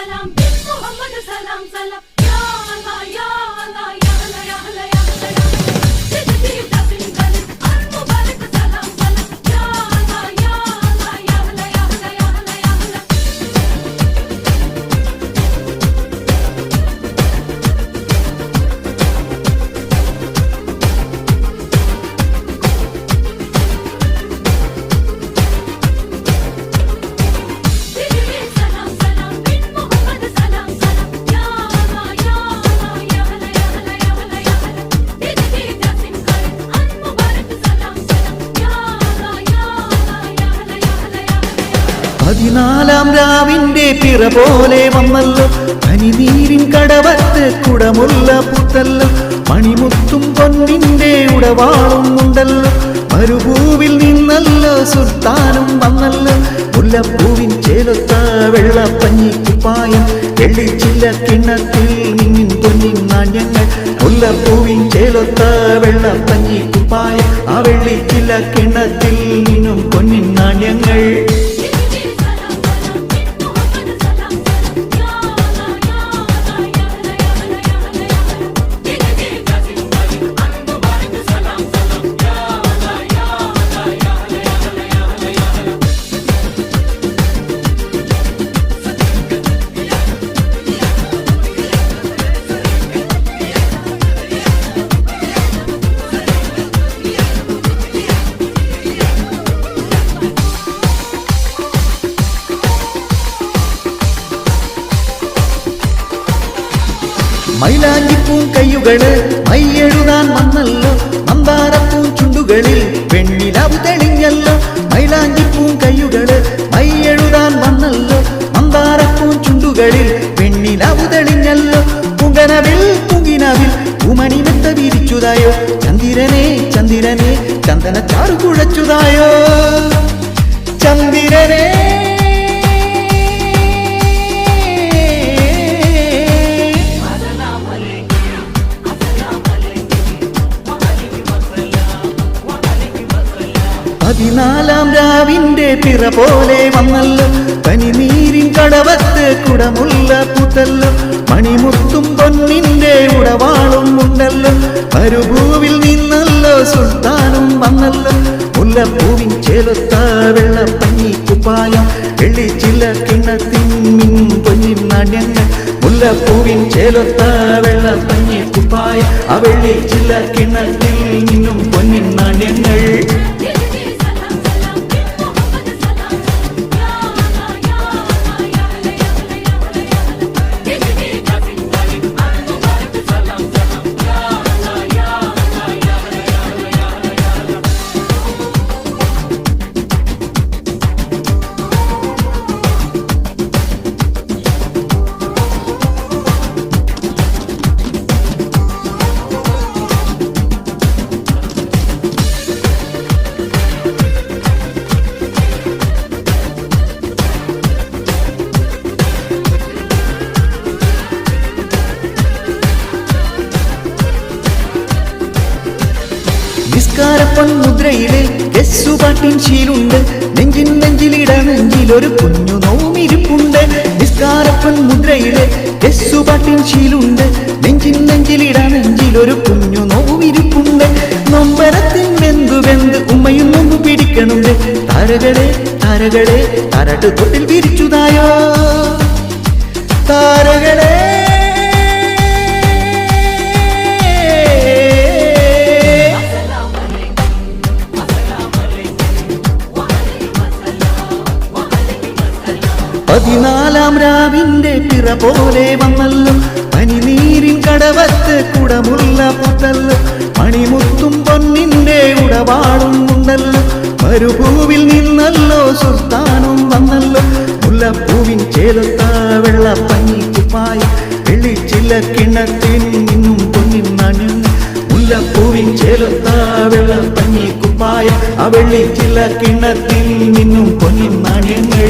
salam, Muhammad salam salam, ya Allah ya. പതിനാലാം രാവിന്റെ പിറ പോലെ വന്നല്ലോ. അനിനീരിൻ കടവത്ത് കുടമുള്ള പുത്തല്ലോ. മണിമുത്തും പൊന്നിന്റെ ഉടവാളും ഉണ്ടല്ലോ. മരുഭൂവിൽ നിന്നല്ലോ സുൽത്താനും വന്നല്ലോ. മുല്ലപ്പൂവിൻ ചേലത്ത വെള്ളപ്പഞ്ഞി കുപ്പായം. വെള്ളിച്ചില്ല കിണ്ണത്തിൽ നിന്നിൻ പൊന്നിൻ നാണ്യങ്ങൾ. മുല്ലപ്പൂവിൻ ചേലത്ത വെള്ളപ്പഞ്ഞി കുപ്പായം. ആ വെള്ളിച്ചില്ല കിണ്ണത്തിൽ നിന്നും പൊന്നിൻ നാണ്യങ്ങൾ. മൈലാഞ്ചിപ്പൂം കയ്യുകൾ മയ്യെഴുതാൻ വന്നല്ലോ. മന്ദാരപ്പൂം ചുണ്ടുകളിൽ വെണ്ണിലാവ് തെളിഞ്ഞല്ലോ. മൈലാഞ്ചിപ്പൂം കയ്യുകൾ മയ്യെഴുതാൻ വന്നല്ലോ. മന്ദാരപ്പൂം ചുണ്ടുകളിൽ വെണ്ണിലാവ് തെളിഞ്ഞല്ലോ. പുങ്കനവിൽ പുങ്കിനവിൽ ഉമണിമെത്ത വിരിച്ചുതായോ. ചന്ദിരനെ ചന്ദിരനെ ചന്ദന ചാറു കുഴച്ചുതായോ. ചന്ദിരനെ പിറ പോലെ വന്നല്ലോ. പനിനീരിൻ കടവത്ത് കുടമുള്ള പുതല്ലോ. മണിമുത്തും പൊന്നിന്റെ ഉടവാളും ഉണ്ടല്ലോ. മരുഭൂവിൽ നിന്നല്ലോ സുൽത്താനും വന്നല്ലോ. മുല്ലപ്പൂവിൻ ചേലത്ത വെള്ളപ്പഞ്ഞി കുപ്പായം വെള്ളിച്ചില്ല കിണ്ണത്തിൻ മിന്നും പൊന്നിൻ നാണ്യങ്ങൾ. മുല്ലപ്പൂവിൻ ചേലത്ത വെള്ളപ്പഞ്ഞി കുപ്പായം ആ വെള്ളിച്ചില്ല കിണത്തിൽ നിന്നും പൊന്നിൻ നാണ്യങ്ങൾ. നിസ്കാരപ്പൺ മുദ്രയിലെ യെസ്സുപാട്ടിൻ ശീലുണ്ട്. നെഞ്ചിൻ നെഞ്ചിലിട നെഞ്ചിലൊരു കുഞ്ഞു നോമിരിപ്പുണ്ട് നിസ്കാരപ്പൻ മുദ്രയിലെ യെസ്സുപാട്ടിൻ ശീലുണ്ട്. നെഞ്ചിൻ നെഞ്ചിലിട നെഞ്ചിലൊരു കുഞ്ഞു നോമിരിപ്പുണ്ട് നൊമ്പരത്തിൻ വെന്തു വെന്ത് ഉമ്മയും മുമ്പ് പിടിക്കണുണ്ട്. താരകളെ താരകളെ താരാട്ട് തൊട്ടിൽ വിരിച്ചുതായോ താരകളെ പതിനാലാം രാവിന്റെ പിറ പോലെ വന്നല്ലോ. പനിനീരിൻ കടവത്ത് കുടമുള്ള പുത്തല്ലോ മണിമുത്തും പൊന്നിന്റെ ഉടവാളും ഉണ്ടല്ലോ. മരുഭൂവിൽ നിന്നല്ലോ സുൽത്താനും വന്നല്ലോ. മുല്ലപ്പൂവിൻ ചേലത്ത വെള്ളപ്പഞ്ഞി കുപ്പായി വെള്ളിച്ചില്ല കിണ്ണത്തിൻ നിന്നും പൊന്നിൻ നാണ്യം മുല്ലപ്പൂവിൻ ചേലത്ത വെള്ളപ്പഞ്ഞി കുപ്പായ ആ വെള്ളിച്ചില്ല കിണത്തിൽ നിന്നും പൊന്നിൻ നാണ്യങ്ങൾ